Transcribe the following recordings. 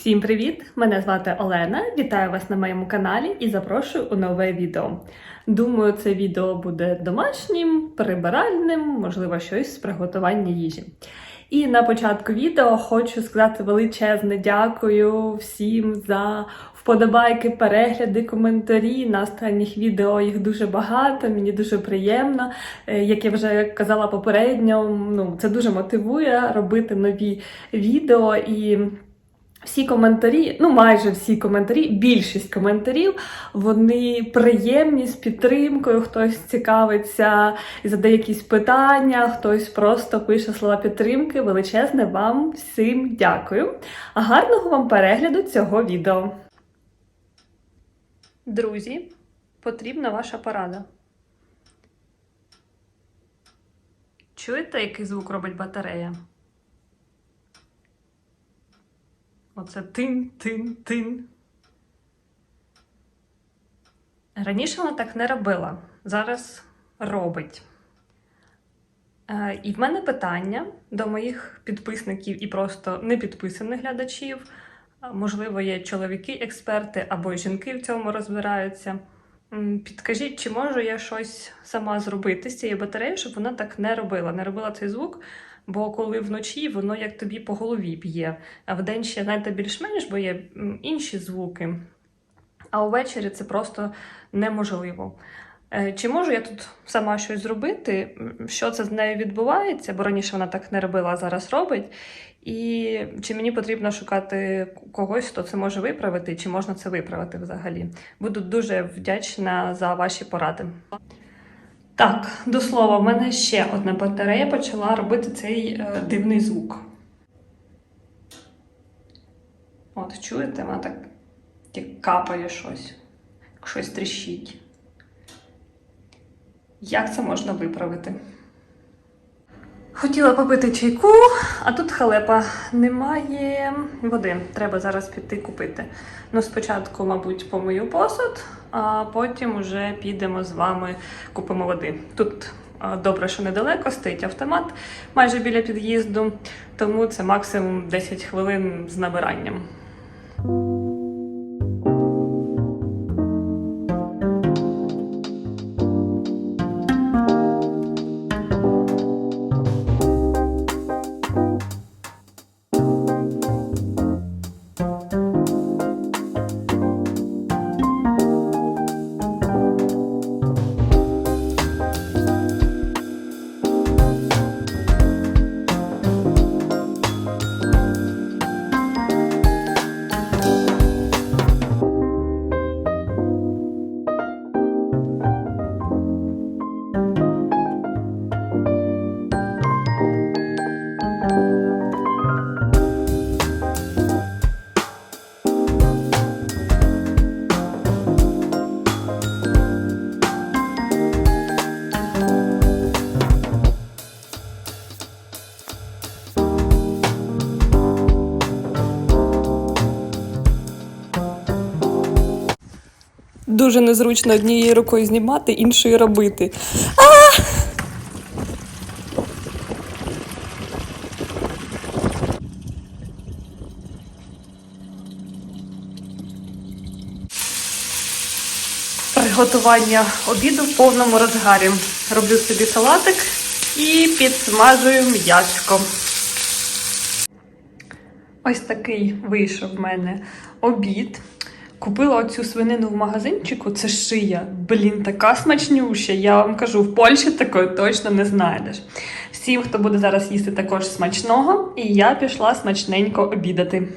Всім привіт! Мене звати Олена. Вітаю вас на моєму каналі і запрошую у нове відео. Думаю, це відео буде домашнім, прибиральним, можливо, щось з приготування їжі. І на початку відео хочу сказати величезне дякую всім за вподобайки, перегляди, коментарі. На останніх відео їх дуже багато, мені дуже приємно. Е, Як я вже казала попередньо, ну це дуже мотивує робити нові відео і. Всі коментарі, ну майже всі коментарі, більшість коментарів, вони приємні з підтримкою. Хтось цікавиться і задає якісь питання, хтось просто пише слова підтримки. Величезне вам всім дякую. А гарного вам перегляду цього відео. Друзі, потрібна ваша порада. Чуєте, який звук робить батарея? Оце тин-тин-тин. Раніше вона так не робила, зараз робить. Е, І в мене питання до моїх підписників і просто непідписаних глядачів. Можливо, є чоловіки-експерти або жінки в цьому розбираються. Підкажіть, чи можу я щось сама зробити з цією батареєю, щоб вона так не робила, не робила цей звук, бо коли вночі воно як тобі по голові б'є, а вдень ще, знаєте, більш-менш, бо є інші звуки. А увечері це просто неможливо. Е, Чи можу я тут сама щось зробити? Що це з нею відбувається? Бо раніше вона так не робила, а зараз робить. І чи мені потрібно шукати когось, хто це може виправити, чи можна це виправити взагалі? Буду дуже вдячна за ваші поради. Так, до слова, в мене ще одна батарея почала робити цей е, дивний звук. От, чуєте, вона так як капає щось, як щось тріщить. Як це можна виправити? Хотіла попити чайку, а тут халепа. Немає води. Треба зараз піти купити. Ну, спочатку, мабуть, помию посуд, а потім уже підемо з вами купимо води. Тут добре, що недалеко стоїть автомат майже біля під'їзду, тому це максимум 10 хвилин з набиранням. Дуже незручно однією рукою знімати, іншою робити. Приготування обіду в повному розгарі. Роблю собі салатик і підсмажую м'яско. Ось такий вийшов в мене обід. Купила оцю свинину в магазинчику, це шия. Блін, така смачнюща. Я вам кажу, в Польщі такої точно не знайдеш. Всім, хто буде зараз їсти також смачного, і я пішла смачненько обідати.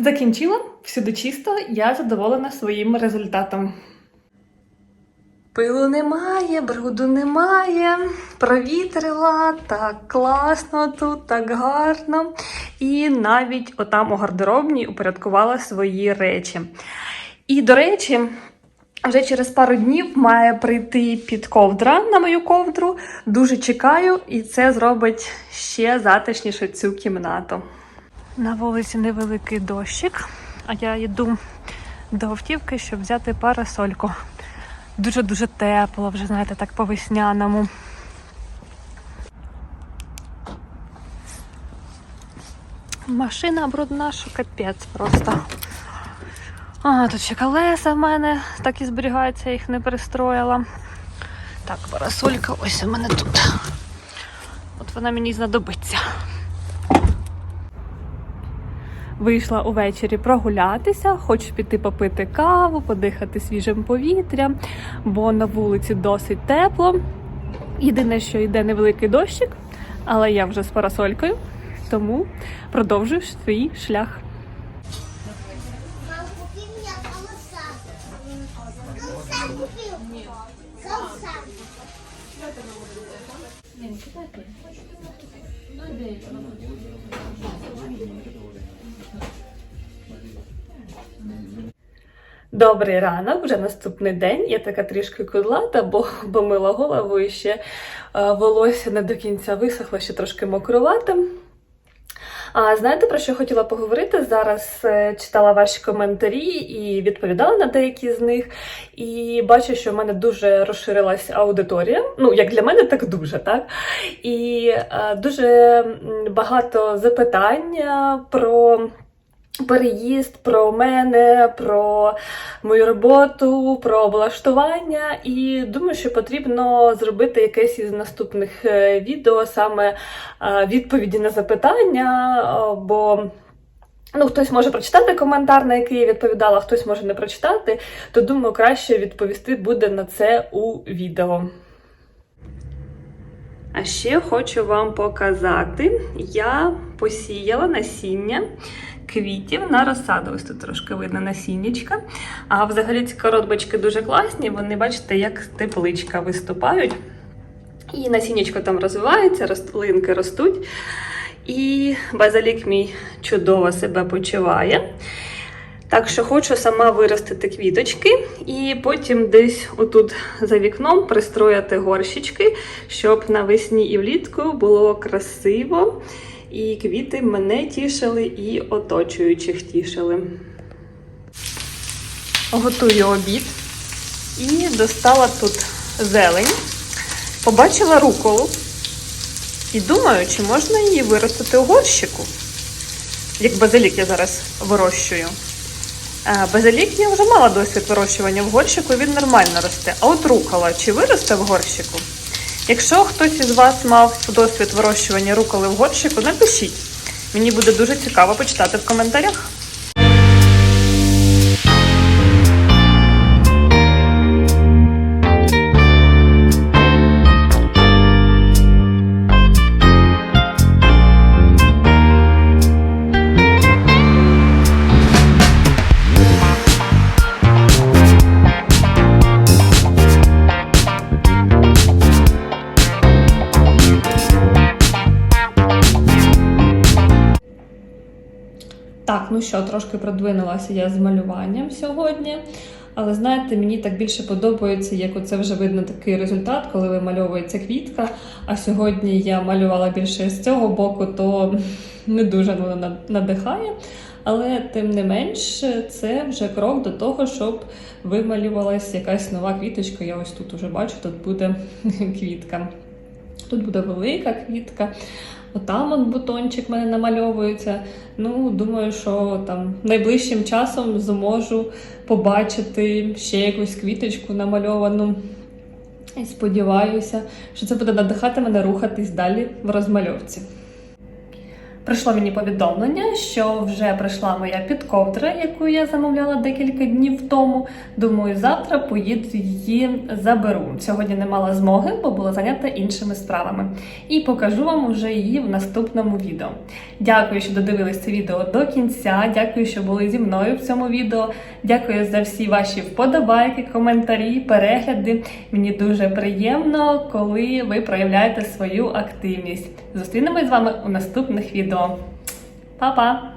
Закінчила всюди чисто, я задоволена своїм результатом. Пилу немає, бруду немає, провітрила, так класно тут, так гарно. І навіть отам у гардеробній упорядкувала свої речі. І, до речі, вже через пару днів має прийти підковдра на мою ковдру. Дуже чекаю, і це зробить ще затишніше цю кімнату. На вулиці невеликий дощик, а я йду до автівки, щоб взяти парасольку. Дуже-дуже тепло, вже знаєте, так по весняному. Машина брудна, що капець просто. А, тут ще колеса в мене так і зберігаються, їх не перестроїла. Так, парасолька ось у мене тут. От вона мені знадобиться. Вийшла увечері прогулятися, хочу піти попити каву, подихати свіжим повітрям, бо на вулиці досить тепло. Єдине, що йде невеликий дощик, але я вже з парасолькою, тому продовжую свій шлях. Мам, Добрий ранок, вже наступний день. Я така трішки кудлата, бо помила голову і ще е, волосся не до кінця висохло, ще трошки мокрувате. А знаєте, про що хотіла поговорити? Зараз е, читала ваші коментарі і відповідала на деякі з них. І бачу, що в мене дуже розширилась аудиторія. Ну, як для мене, так дуже, так? І е, дуже багато запитань е, про. Переїзд про мене, про мою роботу, про облаштування. І думаю, що потрібно зробити якесь із наступних е, відео саме е, відповіді на запитання. е, Бо ну, хтось може прочитати коментар, на який я відповідала, хтось може не прочитати. То думаю, краще відповісти буде на це у відео. А ще хочу вам показати, я посіяла насіння квітів на розсаду. Ось тут трошки видно насіннячка. А взагалі ці коробочки дуже класні, вони, бачите, як тепличка виступають. І насіннячко там розвивається, рослинки ростуть. І базилік мій чудово себе почуває. Так що хочу сама виростити квіточки і потім десь отут за вікном пристроїти горщички, щоб навесні і влітку було красиво. І квіти мене тішили і оточуючих тішили. Готую обід і достала тут зелень. Побачила руколу і думаю, чи можна її виростити у горщику. Як базилік я зараз вирощую. Базилік я вже мала досвід вирощування в горщику, він нормально росте. А от рукола чи виросте в горщику? Якщо хтось із вас мав досвід вирощування руколи в горщику, напишіть. Мені буде дуже цікаво почитати в коментарях. Ну що, трошки продвинулася я з малюванням сьогодні. Але знаєте, мені так більше подобається, як оце вже видно такий результат, коли вимальовується квітка. А сьогодні я малювала більше з цього боку, то не дуже воно надихає. Але тим не менш, це вже крок до того, щоб вималювалась якась нова квіточка. Я ось тут уже бачу, тут буде квітка. Тут буде велика квітка. Отам от бутончик мене намальовується. Ну, думаю, що там найближчим часом зможу побачити ще якусь квіточку намальовану. І сподіваюся, що це буде надихати мене рухатись далі в розмальовці. Прийшло мені повідомлення, що вже прийшла моя підковдра, яку я замовляла декілька днів тому. Думаю, завтра поїду її заберу. Сьогодні не мала змоги, бо була зайнята іншими справами. І покажу вам вже її в наступному відео. Дякую, що додивились це відео до кінця. Дякую, що були зі мною в цьому відео. Дякую за всі ваші вподобайки, коментарі, перегляди. Мені дуже приємно, коли ви проявляєте свою активність. Зустрінемось з вами у наступних відео. Па-па!